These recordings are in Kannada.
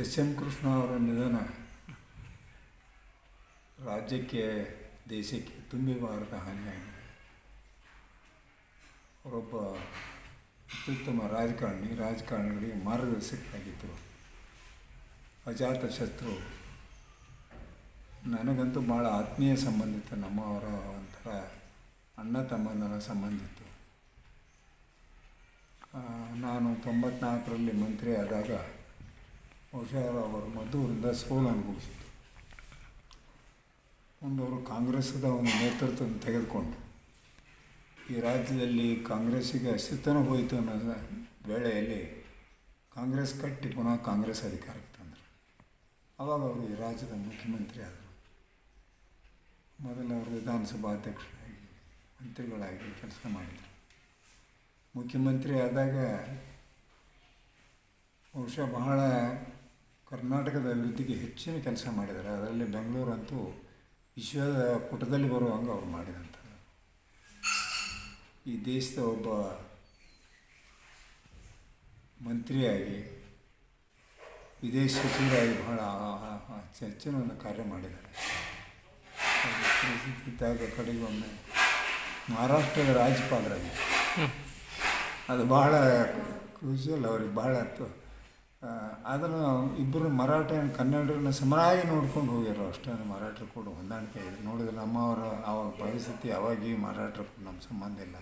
ಎಸ್ ಎಂ ಕೃಷ್ಣ ಅವರ ನಿಧನ ರಾಜ್ಯಕ್ಕೆ, ದೇಶಕ್ಕೆ ತುಂಬಿಬಾರದ ಹಾನಿಯಾಗಿದೆ. ಅವರೊಬ್ಬ ಅತ್ಯುತ್ತಮ ರಾಜಕಾರಣಿ, ರಾಜಕಾರಣಿಗಳಿಗೆ ಮಾರ್ಗದರ್ಶಕರಾಗಿದ್ದರು ಅಜಾತ ಶತ್ರು. ನನಗಂತೂ ಭಾಳ ಆತ್ಮೀಯ ಸಂಬಂಧಿತ ನಮ್ಮವರ ಒಂಥರ ಅಣ್ಣ ತಮ್ಮನ ಸಂಬಂಧಿತ್ತು. ನಾನು ತೊಂಬತ್ನಾಲ್ಕರಲ್ಲಿ ಮಂತ್ರಿ ಆದಾಗ ಬಹುಶಃ ಅವರು ಮದ್ದೂರಿಂದ ಸೋಲು ಮುಗಿಸಿತು ಒಂದು ಅವರು ಕಾಂಗ್ರೆಸ್ದ ಒಂದು ನೇತೃತ್ವವನ್ನು ತೆಗೆದುಕೊಂಡು ಈ ರಾಜ್ಯದಲ್ಲಿ ಕಾಂಗ್ರೆಸ್ಸಿಗೆ ಅಸ್ತಿತ್ವನೂ ಹೋಯಿತು ಅನ್ನೋ ವೇಳೆಯಲ್ಲಿ ಕಾಂಗ್ರೆಸ್ ಕಟ್ಟಿ ಪುನಃ ಕಾಂಗ್ರೆಸ್ ಅಧಿಕಾರಕ್ಕೆ ತಂದರು. ಆವಾಗ ಅವರು ಈ ರಾಜ್ಯದ ಮುಖ್ಯಮಂತ್ರಿ ಆದರು. ಮೊದಲು ಅವರು ವಿಧಾನಸಭಾ ಅಧ್ಯಕ್ಷರಾಗಿ, ಮಂತ್ರಿಗಳಾಗಿ ಕೆಲಸ ಮಾಡಿದರು. ಮುಖ್ಯಮಂತ್ರಿ ಆದಾಗ ಬಹುಶಃ ಬಹಳ ಕರ್ನಾಟಕದ ಅಭಿವೃದ್ಧಿಗೆ ಹೆಚ್ಚಿನ ಕೆಲಸ ಮಾಡಿದ್ದಾರೆ. ಅದರಲ್ಲಿ ಬೆಂಗಳೂರು ಅಂತೂ ವಿಶ್ವದ ಪುಟದಲ್ಲಿ ಬರುವಂಗೆ ಅವ್ರು ಮಾಡಿದಂಥದ್ದು. ಈ ದೇಶದ ಒಬ್ಬ ಮಂತ್ರಿಯಾಗಿ ವಿದೇಶ ಸಚಿವರಾಗಿ ಬಹಳ ಹೆಚ್ಚಿನ ಒಂದು ಕಾರ್ಯ ಮಾಡಿದ್ದಾರೆ. ಇದ್ದಾಗ ಕಡೆಗೆ ಒಮ್ಮೆ ಮಹಾರಾಷ್ಟ್ರದ ರಾಜ್ಯಪಾಲರಾಗಿ ಅದು ಬಹಳ ಕ್ರೂಷಿಯಲ್ ಅವ್ರಿಗೆ ಬಹಳ ತ- ಆ, ಅದನ್ನು ಇಬ್ಬರು ಮರಾಠ ಕನ್ನಡರನ್ನ ಸಮನಾಗಿ ನೋಡ್ಕೊಂಡು ಹೋಗ್ಯಾರ ಅಷ್ಟೇ. ಮರಾಠರು ಕೂಡ ಹೊಂದಾಣಿಕೆ ಇದೆ ನೋಡಿದ್ರೆ ನಮ್ಮವರ ಆ ಪರಿಸ್ಥಿತಿ ಅವಾಗಿ ಮರಾಠರು ನಮ್ಮ ಸಂಬಂಧ ಇಲ್ಲ.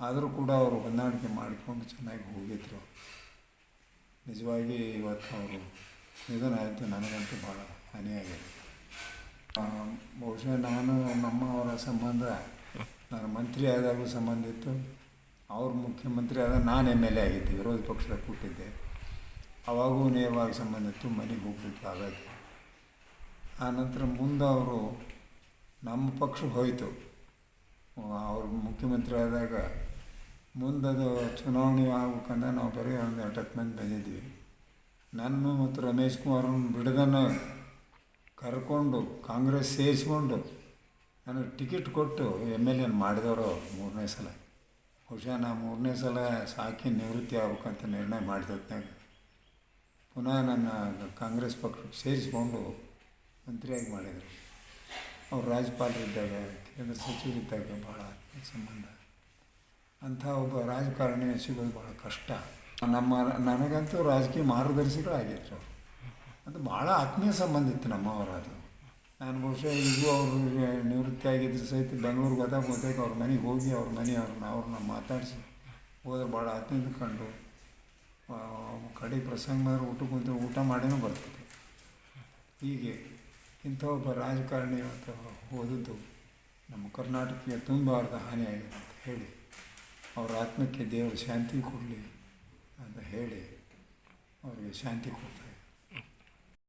ಆದರೂ ಕೂಡ ಅವರು ಹೊಂದಾಣಿಕೆ ಮಾಡಿಕೊಂಡು ಚೆನ್ನಾಗಿ ಹೋಗಿದ್ರು. ನಿಜವಾಗಿ ಇವತ್ತು ಅವರು ನಿಧನ ಆಯಿತು. ನನಗಂತೂ ಭಾಳ ಹಾನಿಯಾಗಿದೆ. ಬಹುಶಃ ನಾನು ನಮ್ಮವರ ಸಂಬಂಧ ನಾನು ಮಂತ್ರಿ ಆದಾಗೂ ಸಂಬಂಧ ಇತ್ತು. ಅವ್ರ ಮುಖ್ಯಮಂತ್ರಿ ಆದಾಗ ನಾನು ಎಂ ಎಲ್ ಎ ಆಗಿದ್ದೆ. ವಿರೋಧ ಪಕ್ಷದ ಕೂಟಿದ್ದೆ. ಅವಾಗೂ ನೇರವಾಗಿ ಸಂಬಂಧ ಇತ್ತು ಮನೆಗೆ ಹೋಗ್ಲಿಕ್ಕೆ ಆ ನಂತರ ಮುಂದೆ ಅವರು ನಮ್ಮ ಪಕ್ಷ ಹೋಯಿತು. ಅವರು ಮುಖ್ಯಮಂತ್ರಿ ಆದಾಗ ಮುಂದದು ಚುನಾವಣೆ ಆಗ್ಬೇಕಂದ್ರೆ ನಾವು ಬರೀ ಒಂದು ಹತ್ತು ಮಂದಿ ಬಂದಿದ್ವಿ ನಾನು ಮತ್ತು ರಮೇಶ್ ಕುಮಾರನ ಬಿಡದನ್ನು ಕರ್ಕೊಂಡು ಕಾಂಗ್ರೆಸ್ ಸೇರಿಸ್ಕೊಂಡು ನನಗೆ ಟಿಕೆಟ್ ಕೊಟ್ಟು ಎಂ ಎಲ್ ಎನ್ ಮಾಡಿದವರು ಮೂರನೇ ಸಲ. ಬಹುಶಃ ನಾ ಮೂರನೇ ಸಲ ಸಾಕಿ ನಿವೃತ್ತಿ ಆಗ್ಬೇಕಂತ ನಿರ್ಣಯ ಮಾಡಿದ್ನಾಗ ಪುನಃ ನನ್ನ ಕಾಂಗ್ರೆಸ್ ಪಕ್ಷಕ್ಕೆ ಸೇರಿಸ್ಕೊಂಡು ಮಂತ್ರಿಯಾಗಿ ಮಾಡಿದರು. ಅವ್ರು ರಾಜ್ಯಪಾಲರಿದ್ದಾಗ, ಕೇಂದ್ರ ಸಚಿವರಿದ್ದಾಗ ಭಾಳ ಸಂಬಂಧ. ಅಂಥ ಒಬ್ಬ ರಾಜಕಾರಣಿ ಸಿಗೋದು ಭಾಳ ಕಷ್ಟ. ನಮ್ಮ, ನನಗಂತೂ ರಾಜಕೀಯ ಮಾರ್ಗದರ್ಶಿಗಳಾಗಿದ್ರು. ಅದು ಭಾಳ ಆತ್ಮೀಯ ಸಂಬಂಧ ಇತ್ತು ನಮ್ಮವರದು. ನಾನು ಬಹುಶಃ ಈಗೂ ಅವರು ನಿವೃತ್ತಿ ಆಗಿದ್ರು ಸಹಿತ ಬೆಂಗಳೂರಿಗೆ ಹೋದಾಗ ಹೋದಾಗ ಅವ್ರ ಮನೆಗೆ ಹೋಗಿ ಅವ್ರ ಮನೆಯವ್ರನ್ನ, ಅವ್ರನ್ನ ಮಾತಾಡಿಸಿ ಹೋದ್ರೆ ಭಾಳ ಆತ್ಮೀಯದ ಕಂಡು ಕಡೆ ಪ್ರಸಂಗ ಊಟ ಕುಂತು ಊಟ ಮಾಡಿನೂ ಬರ್ತದೆ. ಹೀಗೆ ಇಂಥ ಒಬ್ಬ ರಾಜಕಾರಣಿ ಅಂತ ಓದಿದ್ದು ನಮ್ಮ ಕರ್ನಾಟಕಕ್ಕೆ ತುಂಬಾರ್ದ ಹಾನಿಯಾಗಿದೆ ಅಂತ ಹೇಳಿ, ಅವರ ಆತ್ಮಕ್ಕೆ ದೇವರು ಶಾಂತಿ ಕೊಡಲಿ ಅಂತ ಹೇಳಿ ಅವರಿಗೆ ಶಾಂತಿ ಕೊಡ್ತಾ